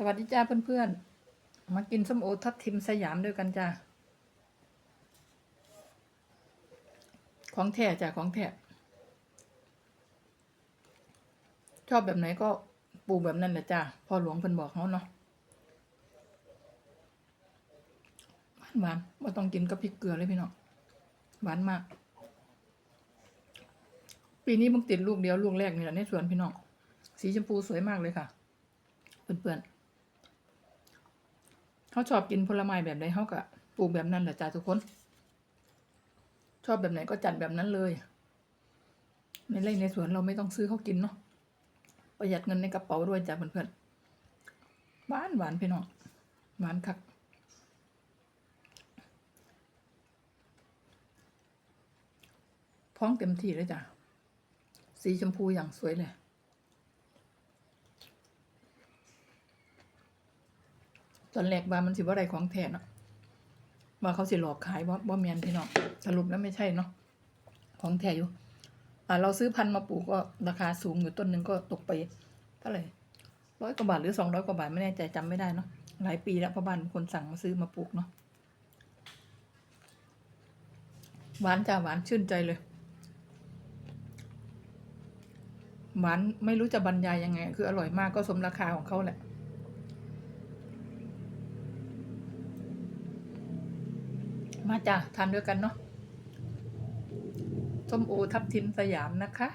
สวัสดีจ้าเพื่อนๆ มากินส้มโอทับทิมสยามด้วยกันจ้า ของแท้จ้าของแท้ ชอบแบบไหนก็ปลูกแบบนั้นแหละจ้าพ่อหลวงเพิ่นบอกเขาเนาะหวานๆว่าต้องกินกับพริกเกลือเลยพี่น้อง หวานมาก ปีนี้มึงติดลูกเดียวลูกแรกนี่แหละในสวนพี่น้อง สีชมพูสวยมากเลยค่ะ เพื่อนๆ เขาชอบกินผลไม้แบบไหนเขาก็ปลูกแบบนั้นแหละจ้าทุกคน ชอบแบบไหนก็จัดแบบนั้นเลย ในไร่ในสวนเราไม่ต้องซื้อเขากินเนาะประหยัดเงินในกระเป๋าด้วยจ้าเพื่อนๆหวานหวานพี่น้องหวานคักพ้องเต็มที่เลยจ้ะสีชมพูอย่างสวยเลย ตอนแรกว่ามันสิว่าอะไรของแท้เนาะว่าเขาสิหลอกขายว่าว่าแมนพี่น้องสรุปแล้วไม่ใช่เนาะของแท้อยู่อ่าเราซื้อพันธุ์มาปลูกก็ราคาสูงอยู่ต้นหนึ่งก็ตกไปเท่าไหร่ร้อยกว่าบาทหรือสองร้อยกว่าบาทไม่แน่ใจจำไม่ได้เนาะหลายปีแล้วพระบ้านคนสั่งมาซื้อมาปลูกเนาะหวานจ้าหวานชื่นใจเลยหวานไม่รู้จะบรรยายยังไง คืออร่อยมากก็สมราคาของเขาแหละ มาจ้ะทานด้วยกันเนาะส้มโอทับทิมสยามนะคะ